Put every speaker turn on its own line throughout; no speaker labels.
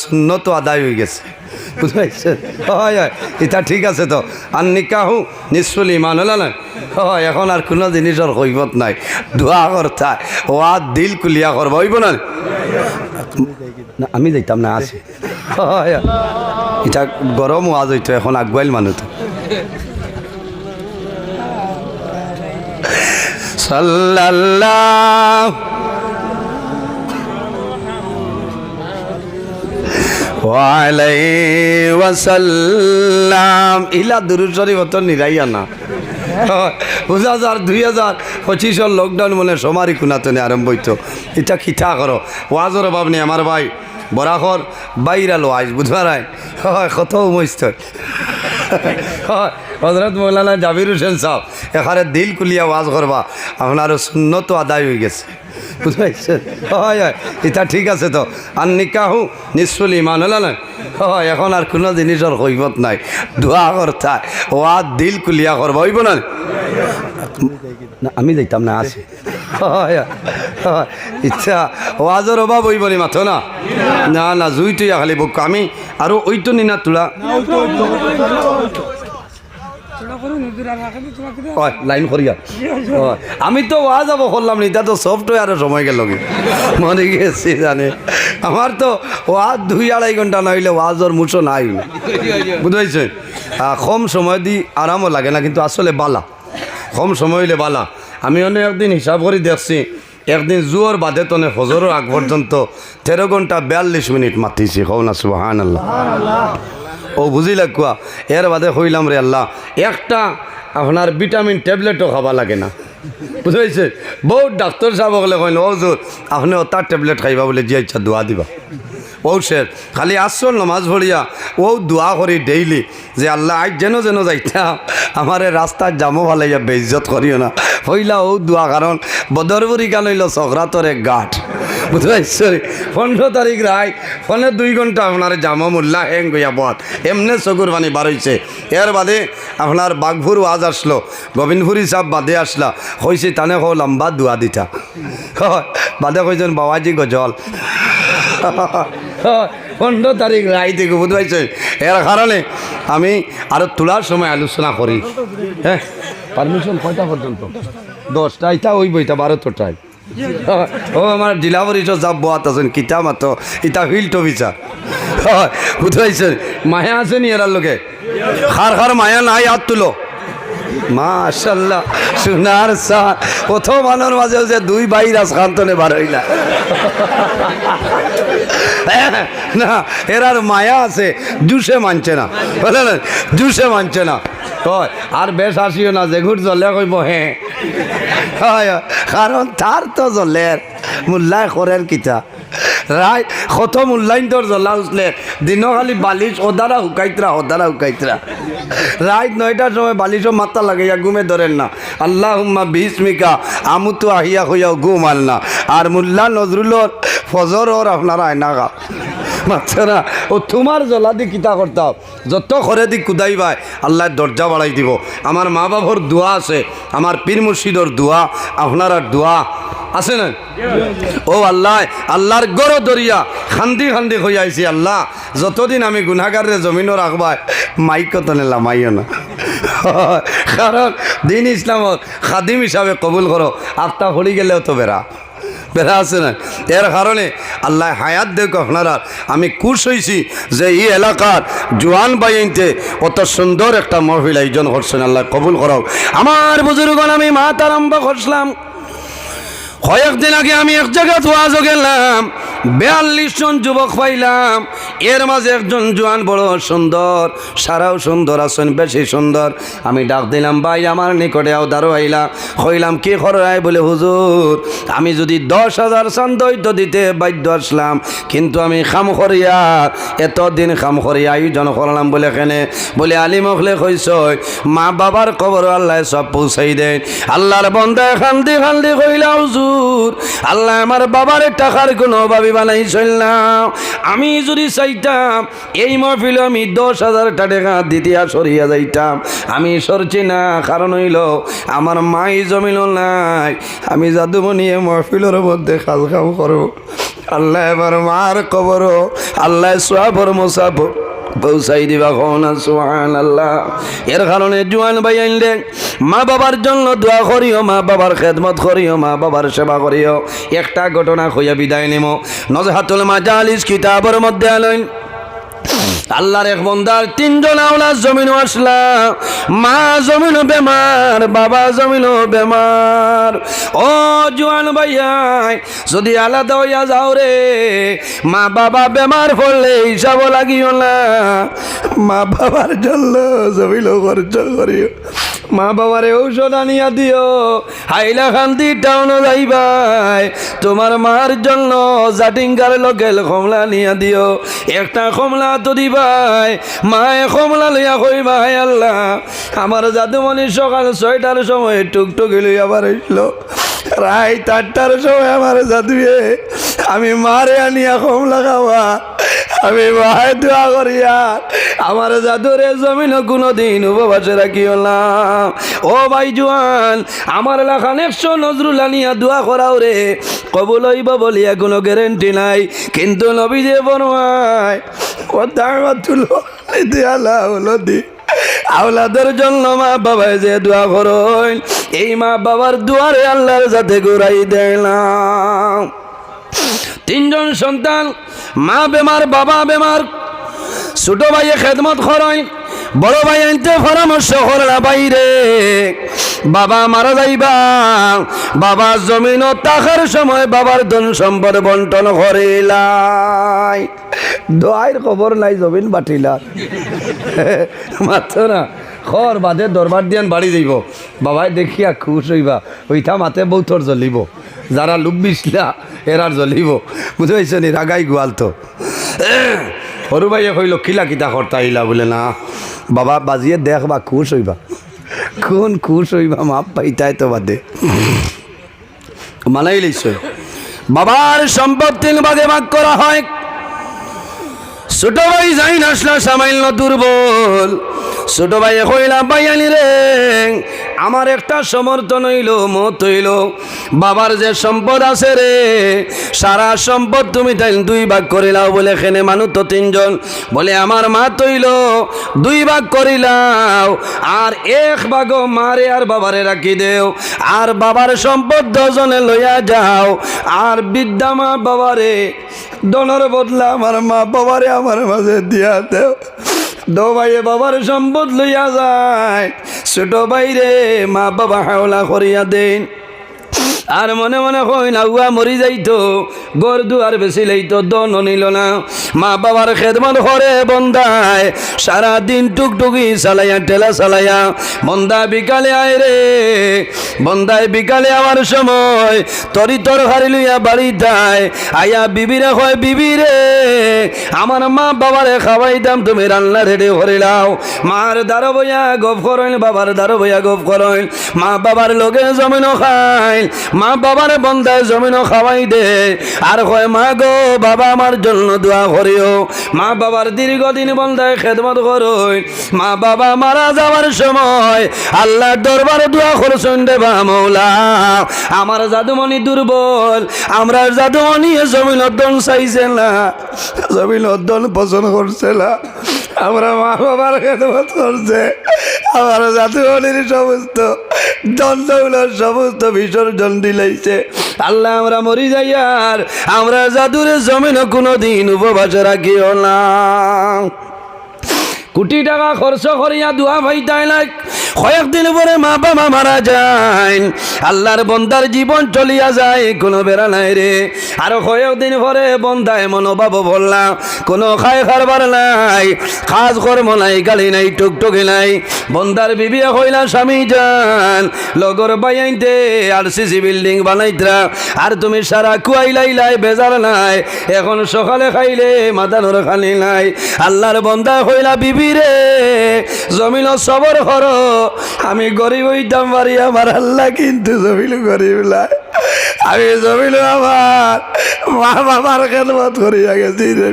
শূন্য তো আদায় হয়ে গেছে। বুঝতে পারছেন হয় হয়। এটা ঠিক আছে তো। আর নিকাহু নিশ্চল ইমান হল না? হয়, এখন আর কোনো জিনিসের কৈবত নাই। দোয়া করতা আর দিল কুলিয়া করব হইব না? আমি যাইতাম না, আছি। হয়। এটা গরম ওয়াজ হইতো, এখন আগুয়াইল মানুষ সাল্লাল্লাহ ওয়াসাল্লাম ইলা দুরুশরী মতো নিরাইয়া না। দুই হাজার পঁচিশর লকডাউন মনে সমারি কুনাতনে আরম্ভ হইতো। এটা খিঠা করো। ওয়াজর অভাব নেই আমার ভাই। বরাখর বাইরাল ওয়াজ বুঝবার হয়, কত উমস্ত হয় হজরত মৌলানা জাবির হোসেন সাহ এখানে দিল কুলিয়া ওয়াজ করবা আপনার শূন্য তো আদায় হয়ে গেছে। বুঝতে হয় হয়। এটা ঠিক আছে তো। আর নিকাহু নিশ্চল ইমান, হল না? হয়, এখন আর কোনো জিনিসের কৈবত নাই। দোয়া করতা ও আর দিল কুলিয়া করবা হইব না? আমি যাইতাম না, আছি। ইচ্ছা ওয়াজর অভাব হইব নি মাথো না? না না জুই খালি বুক। আমি আৰু ওইটো নিনা তোলা। লাইন করিয়া। আমি তো ওয়া যাব করলাম নি তা সফটওয়্যারে সময় গেল মনে গেছি জানে। আমার তো ওয়া দুই আড়াই ঘণ্টা না হইলে ওয়াজর মুছো নাই। বুঝতে কম সময় দি আরামও লাগে না, কিন্তু আসলে বালা। কম সময় হইলে বালা। আমি অনেক একদিন হিসাব করে দেখছি, একদিন জুয়োর বাদে তনে ফজরের আগ পর্যন্ত তেরো ঘণ্টা বিয়াল্লিশ মিনিট মাতিছি হও না সুবাহান আল্লাহ ও বুঝিলা কুয়া, এর বাদে হইলাম রে আল্লাহ। একটা আপনার ভিটামিন ট্যাবলেটও খাবা লাগে না। বুঝাইছে? বহুত ডাক্তার সাহেব বলে কইন, ও জোর আপনি ওটার ট্যাবলেট খাইবা বলে যে ইচ্ছা দোয়া দিবা। ও শের, খালি আসল নমাজ ভরিয়া ও দোয়া করি ডেইলি যে আল্লাহ আজ যেন যেন যাইতা, আমার রাস্তার জামো ভালাইয়া বেইজত করিও না। হইলা ও দোয়া কারণ, বদরবরি গান হইল সগরাতর গাঠ। বুঝতে পনেরো তারিখ রায় ফোনে দুই ঘণ্টা আপনার জামা মোল্লা হ্যাং গইয়া বত এমনে চকুর পানি বার এর বাদে আপনার বাঘপুর ওয়াজ আসলো গোবিন্দপুরি সাহ বাদে আসলা হয়েছে তানে হো লম্বা দোয়া হয়, বাদে কইছেন বাবাজি গজল পনেরো তারিখ রায় থেকে বুঝতে পারছে এর কারণে আমি আরও তোলার সময় আলোচনা করি। হ্যাঁ পারমিশন কয়টা পর্যন্ত? দশটা ইটা ওই বইটা বারোটায় ও আমার পরিষদ যাব বোয়াত আছেন কিতা মাতো ফিল্ড অফিসার বুঝতে পারছেন মায়া আছে নি এরার লোকে খার খার মায়া নাই হাত তুলো। মাশাল্লাহ সোনার সার প্রথম আলোর মাঝে যে দুই ভাই রাজকান্তনে বার হইলা না এরার মায়া আছে জুসে মানছে না। বুঝলেন জুসে মানছে না। কয়, আর বেশ আসিও না যে, ঘুর জলে কইব হ্যাঁ হয় কারণ তার তো জলের মূল্যায় করেন কিতা। রায় কত মূল্যায়ন তোর জ্বলা উঠলে দিনও খালি বালিশ ওদারা হুকাইতরা ওদারা হুকাইতরা রাত নয়টার সময় বালিশও মাথা লাগাইয়া ঘুমে ধরেন না। আল্লাহ হুম্মা বিস্মিকা আমুতো আহিয়া হইয়াও ঘুম আল না। আর মুল্লা নজরুলর ফজর ওর আপনারা আয়না গা বাচ্চারা ও তোমার জ্বলা দি কিতা করতাম যত করে দি কুদাই ভাই আল্লাহ দরজা বাড়াই দিব। আমার মা বাবার দোয়া আছে, আমার পীর মুর্শিদর দোয়া, আপনার দোয়া আছে না ও আল্লাহ, আল্লাহর গড় দরিয়া, খান্দি খান্দি হয়ে আইছি আল্লাহ। যতদিন আমি গুনাগারের জমিনও রাখবাই মাইক তনে লামাইও না। কারণ দিন ইসলামত খাদিম হিসাবে কবুল করো আফতা হলি গেলেও তো বেড়া। বেড়া আছে না। এর কারণে আল্লাহ হায়াত দেখ আপনারা। আমি খুশ হয়েছি যে এই এলাকার জোয়ান বাইনতে অত সুন্দর একটা মহিলা আয়োজন করছেন। আল্লাহ কবুল করাও। আমার বুজুর্গন আমি মাত আরম্ভ করছিলাম। কয়েকদিন আগে আমি এক জায়গায় ধোয়া গেলাম বিয়াল্লিশ জন যুবক পাইলাম। এর মাঝে একজন জোয়ান বড় সুন্দর, সারাও সুন্দর আছেন বেশি সুন্দর। আমি ডাক দিলাম, ভাই, আমার নিকটে আও দাঁড়ো আইলা। কইলাম, কি খরাই বলে, হুজুর, আমি যদি দশ হাজার চান দৈত বাধ্য আসলাম, কিন্তু আমি খাম করিয়া, এতদিন খাম করিয়া আয়োজন করলাম বলে কেনে? বলে, আলী মখলে কইস মা বাবার খবর আল্লাহ সব পৌঁছাই দেন। আল্লাহর বন্ধা খান্দি খান্দি কইলা, হুজুর, আল্লাহ আমার বাবার টাকার কোনো অভাবে বানাই না। আমি যদি চাইতাম, এই মহফিল আমি দশ হাজার টাকা দ্বিতীয় সরিয়া যাইতাম। আমি সরছি না, কারণ হইল আমার মাই জমিল নাই। আমি জাদুমণি এ মহফিলের মধ্যে কাজ কাম করব। আল্লাহ এবার মার কবর আল্লাহ সোয়াবর মোসাফ পৌঁছাই দিবা না সুহান আল্লাহ এর কারণে জুয়ান ভাই আনলে মা বাবার জন্য দোয়া করিও, মা বাবার খেদমত করিও, মা বাবার সেবা করিও। একটা ঘটনা হইয়া বিদায় নিম। নজহাতুল মাজালিস কিতাবের মধ্যে আনইন আল্লাহর এক বন্দার তিনজন আওলা জমিন আসলা। মা জমিন বেমার, বাবা জমিন বেমার। ও জোয়ান ভাইয়াই, যদি আলাদা হইয়া যাও রে, মা বাবা বেমার পড়লে হিসাব লাগিও না। মা বাবার জন্য জমিন খরচ করিও। মা বাবারে ঔষধ আনিয়া দিও। হাইলাকান্দি টাউন যাইবাই। তোমার মার জন্য জাটিঙ্গার লোকেল কমলা নিয়া দিও। একটা কমলা তো দিবাই, মায়ে কমলা লইয়া কই ভাই আল্লাহ, আমার জাদুমণি সকাল ছয়টার সময় টুকটুকি লইয়া বাড়াইছিল রায় চারটার সময় আমার জাদুয়ে, আমি মারে আনিয়া কমলা খাওয়া। আমি ভাই দোয়া করিয়া আমার জাদুরে জমিন কোনো দিন উপবাসে রাখিও না। ও ভাই জোয়ান, আমার এলাকান একশো নজরুল আনিয়া দোয়া করাও রে। কবুল হইব বলিয়া কোনো গ্যারেন্টি নাই। কিন্তু নবী যে দি আওলাদের জন্য মা বাবাই যে দোয়া করইন এই মা বাবার দুয়ারে আল্লাহর যাতে ঘুরাই দেয় না। তিনজন সন্তান মা বেমার বাবা বেমার ছোট ভাইয়ে খেদমত করেন বড় ভাই আনতে পরামর্শ করলা বাইরে। বাবা মারা যাইবা বাবা জমিন তাকার সময় বাবার ধন সম্পদ বন্টন করিলাই। দোয়াইর খবর নাই জমিন বাটিলা। মাত্র না খর বাদে দরবার দিয়ান বাড়ি যাইব। বাবাই দেখিয়া খুশ হইবা ওইটা মাতে বৌথর জ্বলিব। যারা লুব্বিসলা এরার জ্বলিব। বুঝতে পারছ নি, রাগাই গোয়াল তো। সৰু ভাইয়ে কইল, কিলা কিতা কর্তা আইলা বলে, না, বাবা, বাজিয়ে দেখ বা খুশ হইবা কোন খুশ হইবা মাপ পাইতাই তো বাদে। মানাই লইছ বাবার সম্পদ তিন ভাগে করা হয়। ছোট ভাই যাই নাসলা সামান্য দুর্বল ছোট ভাই কইলা বাইয়ানি রে আমার একটা সমর্থন হইল, মত হইল। বাবার যে সম্পদ আছে রে, সারা সম্পদ তুমি তাই দুই ভাগ করিলাও বলে এখানে মানুষ তো তিনজন। বলে আমার মা তৈল দুই ভাগ করিলাও আর এক ভাগ মারে আর বাবারে রাখি দেও। আর বাবার সম্পদ দজনে লইয়া যাও, আর বিদ্যা মা বাবারে, দনের বদলা আমার মা বাবারে আমার মাঝে দিয়া দেও। দো ভাইয়ে বাবার সম্পদ লইয়া যায় ছোট বাইরে মা বাবা হাওলা করিয়া দেন। আর মনে মনে হয় না উয়া মরি যাইতো গর দুয়ার বেশি লাইতো দন নিল না। মা বাবার খেদমত করে বন্দায় সারা দিন টুকটুকি চালাইয়া, ঠেলা চালাইয়া বন্দা বিকালে আয় রে। বন্দায় বিকালে আমার সময় তরি তর হারি লইয়া বাড়ি তাই আয়া বিবিরে হয় বিবিরে আমার মা বাবারে খাওয়াইতাম তুমি রান্না রেডি করিলাও মার দারো বইয়া গপ করইন বাবার দারো বইয়া গপ করইন মা বাবার লগে জমিনও খাইল, মা বাবার বন্ধায় জমিনও খাওয়াই দে। আর কয়, মা গো, বাবা আমার জন্য দোয়া করিও। মা বাবার দীর্ঘদিন বন্ধায় খেদমত করই মা বাবা মারা যাওয়ার সময় আল্লাহর দরবারে দোয়া করছেন বা মৌলা। আমার জাদুমণি দুর্বল, আমরা জাদুমণি জমিন অর্দন চাইছে না। জমিন অর্দন পছন্দ করছে না। আমরা মা বাবার খেদমত করছে। আমার জাদুমণির সমস্ত দণ্ডগুলোর সমস্ত বিসর্জন দিলাইছে। আল্লাহ আমরা মরি যাই আর আমরা জাদুরে জমিন কোনো দিন উপবাস রাখিও না। কোটি টাকা খরচ করিয়া দোয়া ভাই তাই লাগ। কয়েকদিন পরে মা বাবা মারা যায় আল্লাহর বন্দার জীবন চলিয়া যায়, কোনো বেড়া নাই রে। আর কয়েকদিন পরে বন্দায় মনোভাব বললাম কোনো খাই খারবার নাই। কাজ কর্ম নাই, গালি নাই, টুকটুকি নাই। বন্দার বিবি হইলা স্বামী যান লগর বাইতে আর সিসি বিল্ডিং বানাইতরা। আর তুমি সারা কুয়াই লাইলাই বেজার নাই। এখন সকালে খাইলে মাথানোর খালি নাই। আল্লাহর বন্দা হইলা বিবি রে। জমিন সবর করো আমি গরিব হইতাম পারি আমার আল্লাহ কিন্তু জমিন গরিব লাই আমি জমিল আমার, মা বাবার খেদমত করিয়া গেছি রে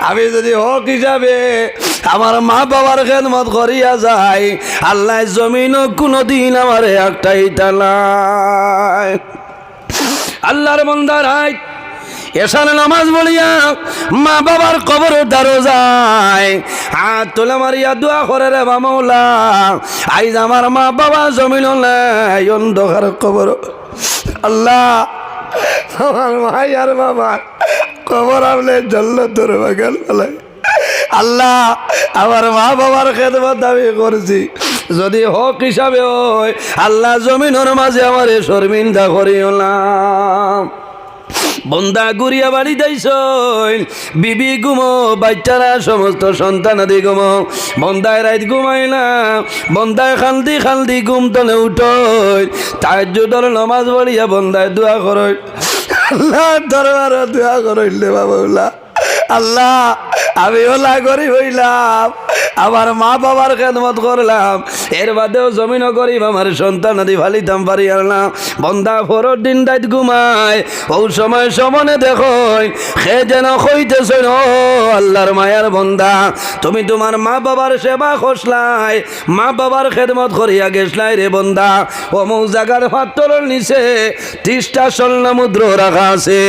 আমি যদি হক হিসাবে আমার মা বাবার খেদমত করিয়া যাই, আল্লাহ জমিন কোনোদিন আমার একটাই তালাই আল্লাহর মন্দার আয় এসান নামাজ বলিয়া মা বাবার কবর দারো যায়। হাত তোলে মারিয়া দোয়া করে রে বামৌলা আইজ আমার মা বাবা জমিল নাই, অন্ধকার কবর। আল্লাহ, আমার ভাই আর বাবা কবর আমলে জল্ল বাগান ফেলাই আল্লাহ, আমার মা বাবার খেদমত দাবি করছি। যদি হক হিসাবে হয়, আল্লাহ জমিনের মাঝে আমার শর্মিন্দা করিও না। বন্দা গুড়িয়া বাড়ি যাইছ বিবি ঘুমো বাচ্চারা সমস্ত সন্তান আদি ঘুমো। বন্দায় রাত ঘুমাই না, বন্দায় খালদি খালদি ঘুম তলে উঠই তার জুদর নমাজ পড়িয়া বন্দায় দোয়া করই আল্লাহ দরবার দোয়া করইলে বাবুলা আল্লাহ, আমি ওলা গরিব হইলাম। আমার মা বাবার খেদমত করলাম। এর বাদেও জমিনও গরিব আমার সন্তান আদি ফালিতাম পারি আনলাম বন্দা ফোরর দিন রাত ঘুমায়, ও সময় সমনে দেখো সে যেন কইতেছ, ও আল্লাহর মায়ার বন্দা, তুমি তোমার মা বাবার সেবা খসলাই, মা বাবার খেদমত করিয়া গেছলাই রে বন্দা। ও মৌ জাগার পাত্তর নিচে ত্রিশটা স্বর্ণ মুদ্র রাখা আছে।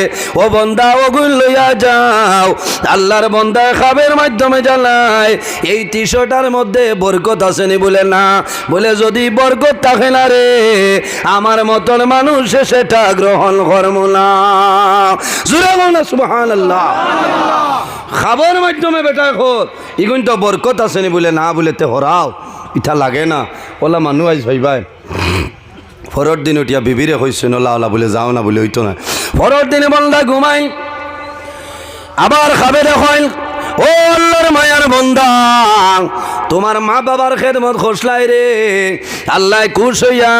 ও বন্দা ওগুন লইয়া যাও, আল্লাহর বন্দা খাবের মাধ্যমে জানায় এই টিশোটার মধ্যে বরকত আসেনি বলে না। বলে যদি বরকত থাকে না রে, আমার মতন মানুষ সেটা গ্রহণ করব না। খাবার মাধ্যমে বেটা খোর ইগুন তো বরকত আসেনি বলে না বলে তে হরাও ইটা লাগে না। ওলা মানুষ আইস ভাই পরের দিন উঠিয়া বিবিরে হয়েছে নলা ওলা বলে যাও না বলে হইতো না। পরের দিনে বন্দা ঘুমাই, আবার খাবে দেখেন। ও আল্লাহর মায়ার বন্দা, তোমার মা বাবার খেদমত খসলাই রে। আল্লাহ খুশ হইয়া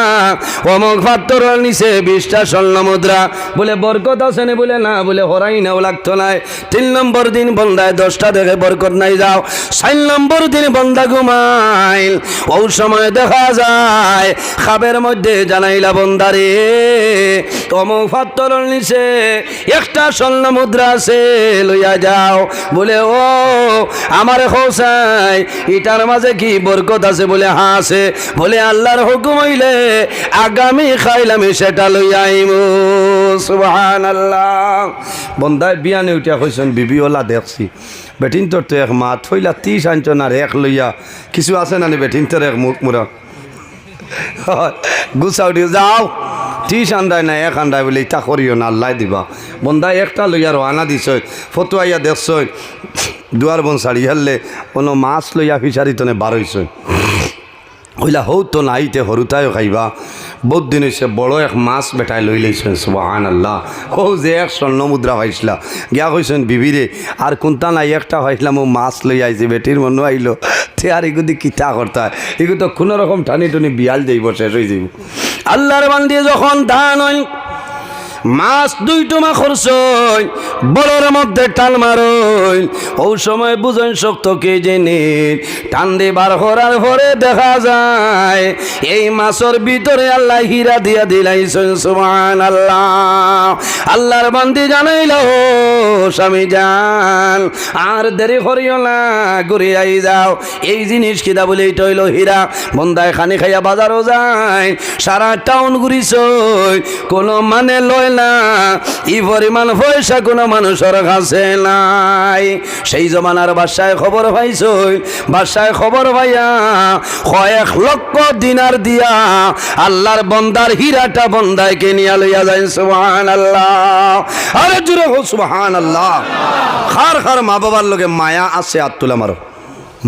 অমক পাত্তর নিচে বিশটা স্বর্ণ মুদ্রা। বলে, বরকত আছে না? বলে না। বলে, হরাই নাও, লাগতো নাই তিন নম্বর দিন বন্দায় দশটা দেখে বরকত নাই, যাও। চার নম্বর দিন বন্দা ঘুমাইল, ও সময় দেখা যায় খাবের মধ্যে জানাইলা বন্দারে অমক পাত্তর নিচে একটা স্বর্ণ মুদ্রা আছে, লইয়া যাও। বলে, ও আমার হোসাই ইটার মাঝে কি বরকত আছে বলে হা আছে? বলে আল্লাহর হুকুম হইলে আগামী খাইলাম সেটা লইয়া আইম। সুবহান আল্লাহ বন্দায় বিয়ানে উঠিয়া কইছেন বিবিওলা দেখছি। বেটিন তোর তো এক মা থইলা ত্রিশ আনছন আর এক লইয়া। কিছু আছে না নি বেটিন তোর এক মুখ মুরা? গুছাও দিও যাও। ত্রিশ আন্দায় না, এক আন্দায় বলে ইটা করিও না, আল্লাহ দিবা। বন্দা, একটা লইয়া রওনা দিছ, ফতুয়াইয়া দেখছ। দুয়ার বন শাড়ি হারলে কোনো মাছ লইয়া ফিসারি তনে বার হইছ। হইলা হৌ তো নাইতে হরুতায়ও খাইবা। বহুত দিন হয়েছে বড় এক মাছ বেটাই লই লইছেন সুবাহান আল্লাহ হৌ যে এক স্বর্ণ মুদ্রা পাইছিলা। গিয়া কইছেন, বিবিরে, আর কোনটা নাই একটা হয়েছিলাম ও মাছ লই আইছে, বেটির মনে আইলো। তে আর এগুদি কিতা করতে? হয় এগুলো তো কোনো রকম টানি টুনি বিয়াল যাইব শেষ হয়ে যাইব। আল্লাহর বান্দিয়ে যখন ধান মাছ দুই টুমা খরচ বড়র মধ্যে টান মারই। ও সময় বুঝেন শক্ত কে জেনে, টান দিয়ে বার হরার হরে দেখা যায়। এই মাছের ভিতরে আল্লাহ হীরা দিয়া দিলাই সুমান আল্লাহ আল্লাহর বান্দি জানাইল স্বামী যান আর দেরি করিও না, ঘুরে আই যাও। এই জিনিস কিনা বলে, এইটা হইল হীরা। বন্দায় খানি খাইয়া বাজারও যায়, সারা টাউন ঘুরিছ কোনো মানে লয় না, ই পরিমাণ পয়সা কোনো মানুষের কাছে নাই। সেই জমানার বাসায় খবর পাইছ বাসায় খবর পাইয়া কয়েক লক্ষ দিনার দিয়া আল্লাহর বন্দার হীরাটা বন্দায়কে নিয়া লইয়া যায় সুবহান আল্লাহ আরে জুড়ে হো সুবহান আল্লাহ খার খার মা বাবার লগে মায়া আছে আর তুলা মারো।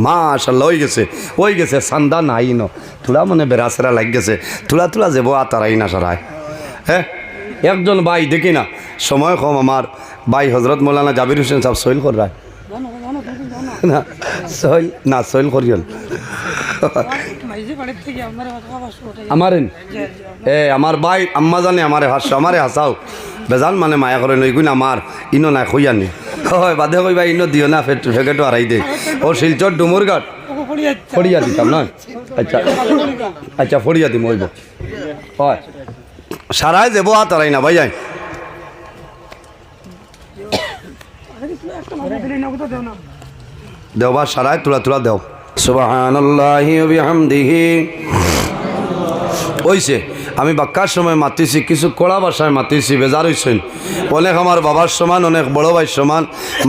মাশাল্লাহ ওই গেছে ওই গেছে সান্দা নাই ন। তুলা মানে বেড়াছেরা লাগ গেছে। তুলা তুলা যাব আর তারাই না সারায়। হ্যাঁ? একজন ভাই দেখি না। সময় কম আমার। ভাই হজরত মৌলানা জাবির হোসেন সাহেব সহিল কর রায়। না সহিল না সহিল করিয়ল আমার এ আমার ভাই আম্মা জানে আমারে হাস আমারে হাসাও। বেজান মানে মায়া করে নই গুণ আমার ইনো নাই খুইয়ানি হয় বাদে কইবা ইনো দিও না ফেকেটো হারাই দে। ও শিলচর ডুমুর গাট ফড়িয়া দিতাম না? আচ্ছা আচ্ছা ফড়িয়া দিম ওইব হয়। সারাই দেবো আর তারাই না ভাই যাই দেওবা সারাই তুলা তুলা দেও। বিহামদিহি। ওইছে আমি বাক্কার সময় মাতিছি, কিছু কড়া ভাষায় মাতিছি বেজার হইছেন অনেক আমার বাবার সমান, অনেক বড় ভাই সমান।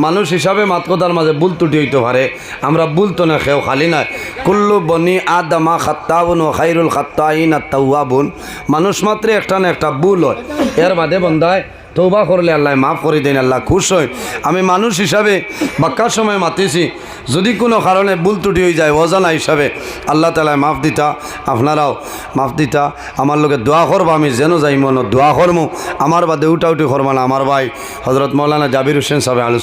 মানুষ হিসাবে মাত কথার মাঝে ভুল তুটি হইতে পারে আমরা ভুল তো না খেও খালি না কুল্লু বনি আদামা খাত্তাবুন ও খাইরুল খাত্তাইন আত্মা বোন মানুষ মাত্রে একটা না একটা ভুল হয়। এর মাঝে বন্ধায় তৌবা করলে আল্লাহ মাফ করে দেন, আল্লাহ খুশ হয় আমি মানুষ হিসাবে বাক্কার সময় মাতিছি। যদি কোনো কারণে ভুল ত্রুটি হয়ে যায়, অজানা হিসাবে আল্লাহ তালায় মাফ দিতা, আপনারাও মাফ দিতা। আমার লোকে দোয়া করব, আমি যেন যাই মনো, দোয়া করমো। আমার বাদে উঠা উঠি করব না, আমার ভাই হজরত মৌলানা জাবির হোসেন সাহেব আলু